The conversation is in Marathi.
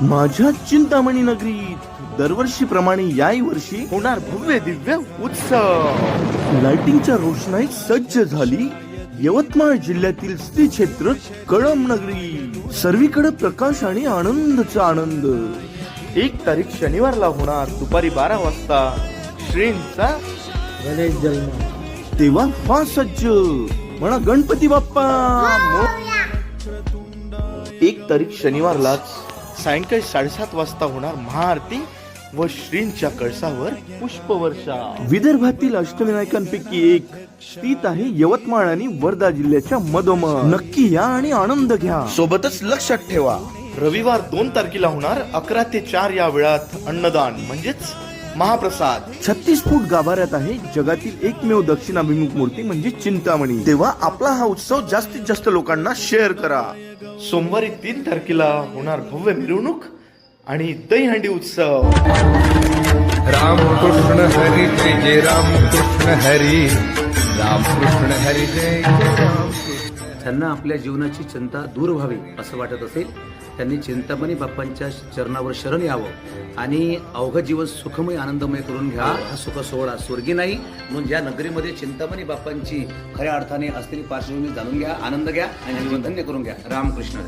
माझ्या चिंतामणी नगरीत दरवर्षीप्रमाणे याही वर्षी होणार भव्य दिव्य उत्सव. लाइटिंगच्या रोषणाईत सज्ज झाली. यवतमाळ जिल्ह्यातील स्त्री क्षेत्र कळम नगरी. सर्वीकडे प्रकाश आणि आनंदचा आनंद. एक तारीख शनिवारला होणार दुपारी बारा वाजता श्रींचा. गणेश जन्म. तेव्हा फार सज्ज. म्हणा गणपती बाप्पा. एक तारीख शनिवारलाच सायंकाळी साडेसात वाजता होणार महाआरती व श्रींच्या कळसावर पुष्पवर्षा. विदर्भातील अष्टविनायकांपैकी एक. स्थित आहे यवतमाळ आणि वर्धा जिल्ह्याच्या मधोमध. नक्की या आणि आनंद घ्या. सोबतच लक्षात ठेवा रविवार दोन तारखेला होणार अकरा ते चार या वेळात अन्नदान म्हणजेच महाप्रसाद. छत्तीस फूट गाभाऱ्यात आहे जगातील एकमेव दक्षिणाभिमुख मूर्ती म्हणजे चिंतामणी. तेव्हा आपला हा उत्सव जास्तीत जास्त लोकांना शेअर करा. सोमवारी तीन तारखेला होणार भव्य मिरवणूक आणि दहीहंडी उत्सव. राम कृष्ण हरी जय जय राम कृष्ण हरी. राम कृष्ण हरी जय जय राम त्यांना आपल्या जीवनाची चिंता दूर व्हावी असं वाटत असेल त्यांनी चिंतामणी बाप्पांच्या चरणावर शरण यावं आणि अवघ जीवन सुखमय आनंदमय करून घ्या. हा सुख सोहळा स्वर्गी नाही म्हणून ज्या नगरीमध्ये चिंतामणी बाप्पांची खऱ्या अर्थाने असलेली पार्श्वभूमी जाणून घ्या आनंद घ्या आणि जीवन धन्य करून घ्या. रामकृष्ण